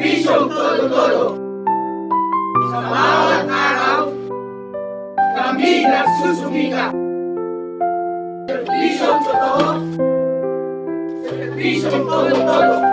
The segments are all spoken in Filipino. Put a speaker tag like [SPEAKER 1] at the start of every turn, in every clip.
[SPEAKER 1] Serbisyong todo-todo. Sa bawat araw, kami nagsusumika. Serbisyong totoo. Serbisyong todo-todo.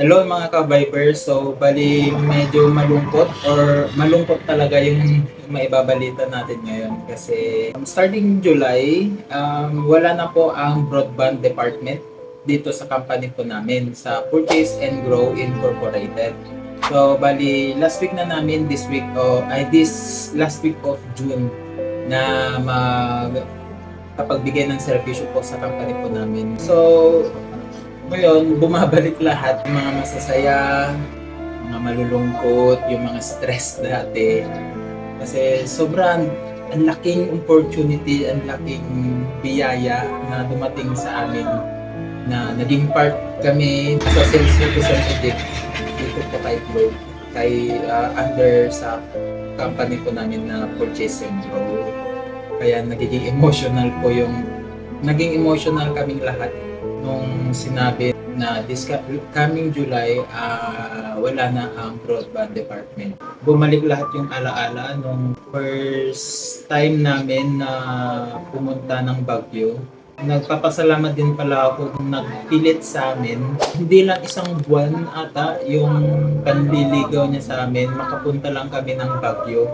[SPEAKER 2] Hello mga ka-Vipers. So, bali medyo malungkot or malungkot talaga yung maibabalita natin ngayon kasi um, starting July, um, wala na po ang broadband department dito sa company po namin sa Purchase and Grow Incorporated. So, bali last week na namin this week o ay this last week of June na mag kapagbigay ng serbisyo po sa company po namin. So, ngayon, bumabalik lahat, yung mga masasaya, mga malulungkot, yung mga stress dati. Kasi sobrang ang laking opportunity, ang laking biyaya na dumating sa amin na naging part kami sa sales representative dito po kay Globe, kay ah, under sa company po namin na Purchasing Pro. Kaya nagiging emotional po yung naging emotional kaming lahat nung sinabi na this coming July ah, wala na ang broadband department. Bumalik lahat yung alaala nung first time namin na pumunta ng Baguio. Nagpapasalamat din pala ako nung nagpilit sa amin. Hindi lang isang buwan ata yung panliligaw niya sa amin. Makapunta lang kami ng Baguio.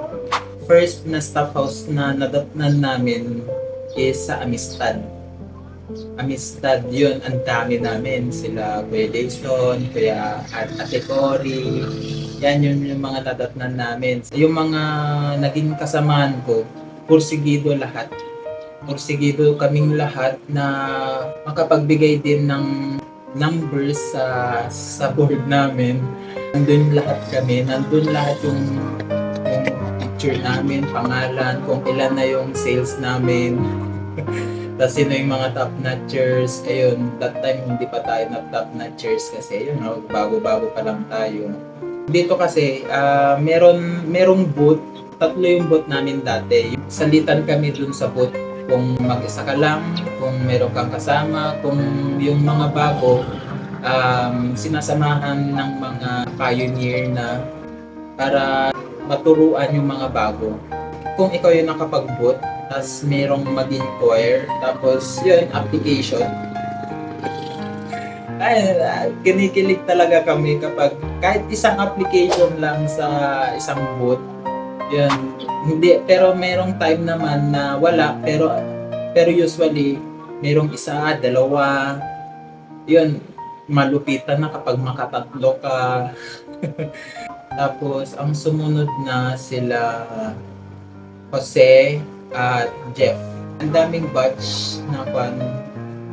[SPEAKER 2] First na staff house na nadatnan namin is sa Amistad. Amistad yun, ang dami namin. Sila Kuya Jason, Kuya At Ate Cory. Yan yun yung mga nadatnan namin. Yung mga naging kasamahan ko, pursigido lahat. Pursigido kaming lahat na makapagbigay din ng numbers sa sa board namin. Nandun lahat kami, nandun lahat yung, yung picture namin, pangalan, kung ilan na yung sales namin. Tapos sino yung mga top notchers. Ayun, that time hindi pa tayo na top notchers kasi yun, no, bago-bago pa lang tayo. Dito kasi, ah, meron, merong booth, tatlo yung booth namin dati. Salitan kami dun sa booth kung mag-isa ka lang, kung meron kang kasama, kung yung mga bago, um, sinasamahan ng mga pioneer na para maturuan yung mga bago. Kung ikaw yung nakapag-boot, tapos merong mag-inquire, tapos yun, application. Ay, ah, kinikilig talaga kami kapag kahit isang application lang sa isang boot, yun, hindi, pero merong time naman na wala, pero pero usually, merong isa, dalawa, yun, malupitan na kapag makatatlo ka. Tapos, ang sumunod na sila Jose at Jeff. Ang daming batch na pan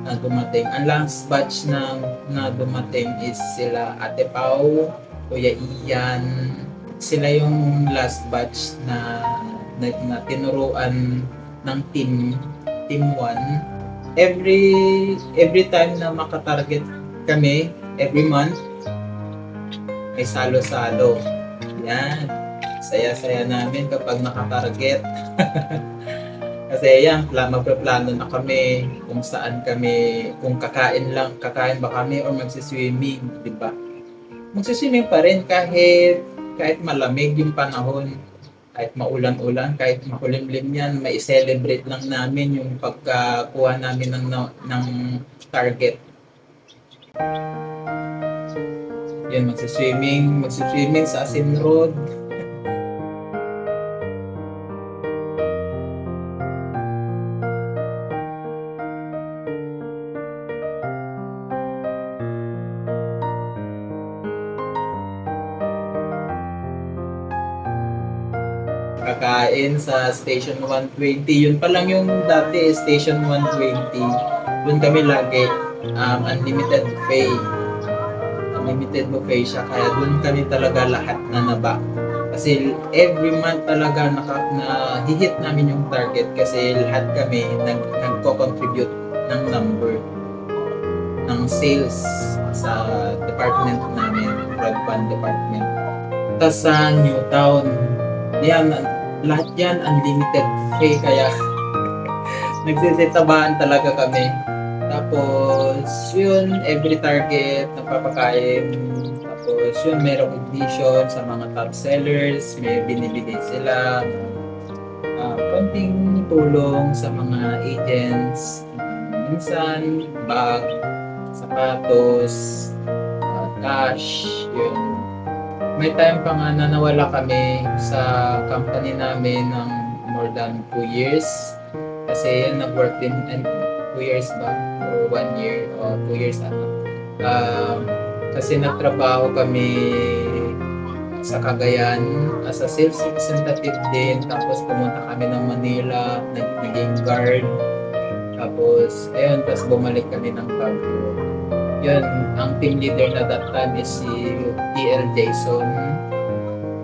[SPEAKER 2] na dumating. Ang last batch na, na dumating is sila Ate Pau, Kuya Ian. Sila yung last batch na, na, na tinuruan ng team team 1. Every every time na makatarget kami, every month, may salo-salo. Yan. Saya-saya namin kapag nakatarget. Kasi yan, pla- magpaplano na kami kung saan kami, kung kakain lang, kakain ba kami or magsiswimming, di ba? Magsiswimming pa rin kahit kahit malamig yung panahon, kahit maulan-ulan, kahit makulimlim yan, may celebrate lang namin yung pagkakuha namin ng, ng target. Yun, magsiswimming, magsiswimming sa Asin Road. Kakain sa Station 120. Yun pa lang yung dati, Station 120. Doon kami lagi, um, unlimited buffet. Unlimited buffet siya, kaya doon kami talaga lahat na naba. Kasi every month talaga naka, na hihit namin yung target kasi lahat kami nag, nagko-contribute ng number ng sales sa department namin, broadband department. Tapos sa Newtown, Yan, lahat yan unlimited free kaya nagsisitabahan talaga kami. Tapos, yun, every target, nagpapakain. Tapos, yun, merong edition sa mga top sellers. May binibigay sila. Uh, konting tulong sa mga agents. Minsan, bag, sapatos, uh, cash, yun. May time pa nga na nawala kami sa company namin ng more than 2 years. Kasi yun, nag-work din, and 2 years ba? Or 1 year, o 2 years ata. Um, kasi nagtrabaho kami sa Cagayan as a sales representative din. Tapos pumunta kami ng Manila, nag- naging guard. Tapos, ayun, tapos bumalik kami ng Baguio. Yun, ang team leader na that time is si TL Jason.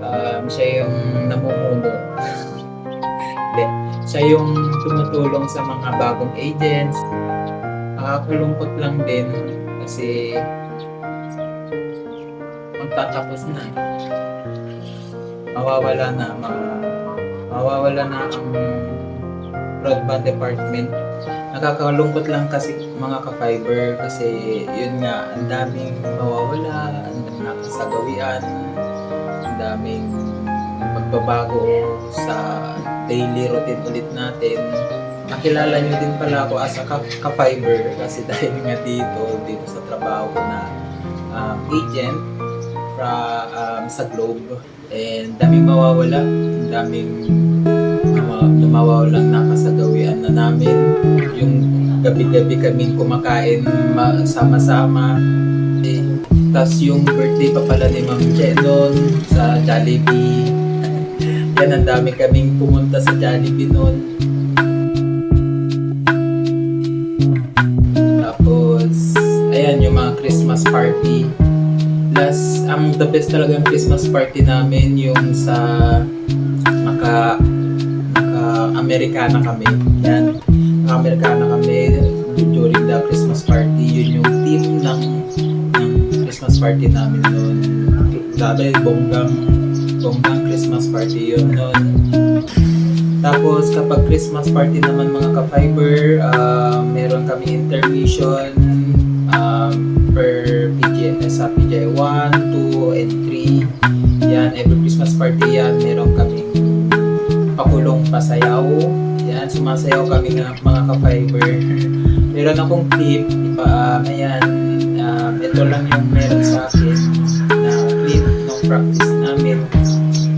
[SPEAKER 2] Um, siya yung namumuno. Hindi. Siya yung tumutulong sa mga bagong agents. Nakakalungkot lang din kasi magtatapos na. Mawawala na, ma mawawala na ang broadband department. Nakakalungkot lang kasi mga ka-fiber kasi yun nga, ang daming mawawala, ang daming nakasagawian, ang daming magbabago sa daily routine ulit natin. Nakilala nyo din pala ako as a ka- ka-fiber kasi dahil nga dito, dito sa trabaho ko na um, agent fra, um, sa Globe. And daming mawawala, daming uh, mawawalang nakasagawian na namin. Yung gabi-gabi kaming kumakain ma- sama-sama. Eh, Tapos yung birthday pa pala ni Ma'am Jenon sa Jollibee. Yan, ang dami kaming pumunta sa Jollibee noon. Tapos, ayan yung mga Christmas party. Last, ang the best talagang Christmas party namin yung sa naka Amerikana kami. Yan. Naka Amerikana kami during the Christmas party. Yun yung team ng ng Christmas party namin noon. Grabe, bonggang bonggang Christmas party yun noon. Tapos kapag Christmas party naman mga ka-fiber, ah, meron kami intermission um, per PJ, sa PJ 1, 2, and 3. Yan, every Christmas party yan, meron kami pakulong pasayaw. Yan, sumasayaw kami nga mga ka-fiber. meron akong clip, ipa, uh, ayan, um, ito lang yung meron sa akin na clip ng practice namin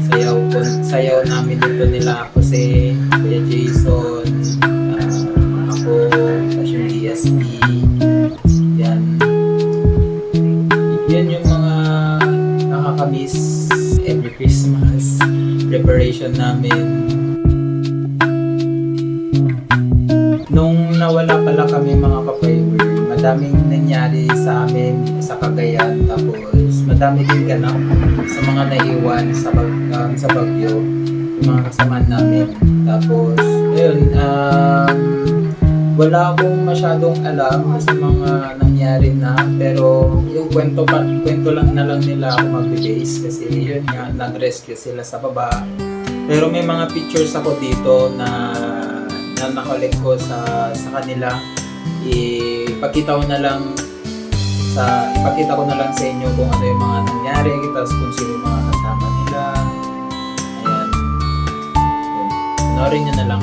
[SPEAKER 2] sayaw sayaw namin dito nila ako si Kuya Jason, ah, ako, tapos yung DSP, yan. Yan yung mga nakakamiss every Christmas preparation namin. Nawala pala kami mga ka-fiber, madaming nangyari sa amin sa Cagayan tapos madami din ganap sa mga naiwan sa bag, um, sa Bagyo yung mga kasamaan namin. Tapos ayun um, wala akong masyadong alam sa mga nangyari na pero yung kwento pa kwento lang na lang nila ako mag-base kasi yun nga nag-rescue sila sa baba. Pero may mga pictures ako dito na na nakolek ko sa sa kanila. Ipakita ko na lang sa ipakita ko na lang sa inyo kung ano yung mga nangyari tapos kung sino yung mga kasama nila. Ayan. Panoorin nyo na lang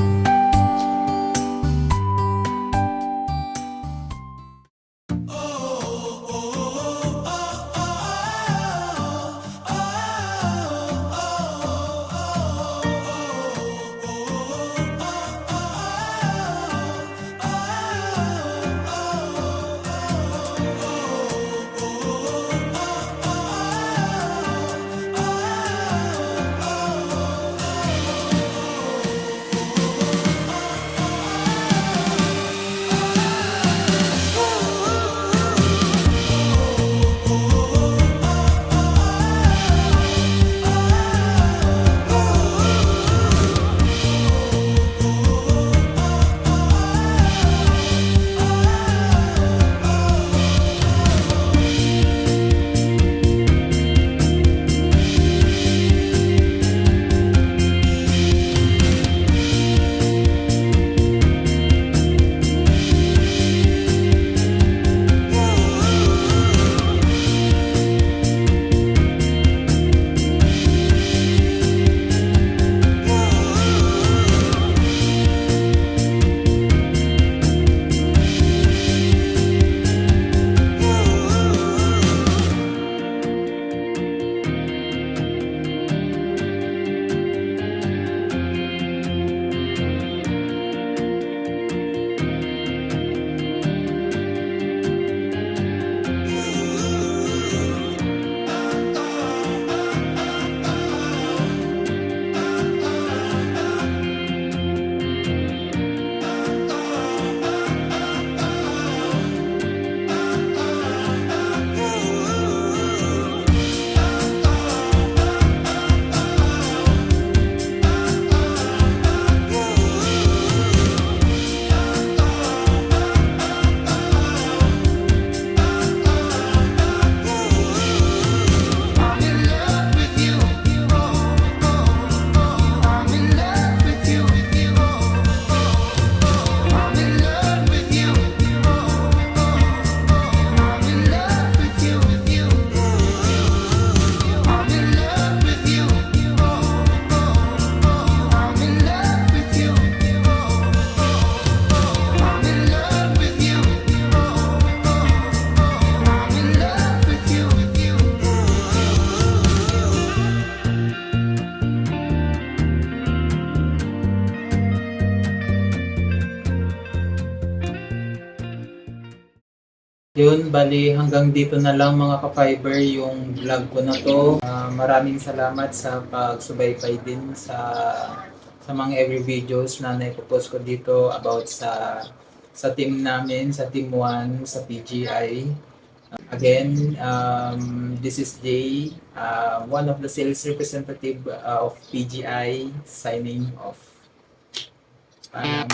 [SPEAKER 2] Yun, bali hanggang dito na lang mga ka-fiber yung vlog ko na to. Ah, maraming salamat sa pagsubaybay din sa sa mga every videos na naipopost ko dito about sa sa team namin, sa Team 1, sa PGI. Again, um, this is Jay, uh, one of the sales representative uh, of PGI, signing off. Paalam.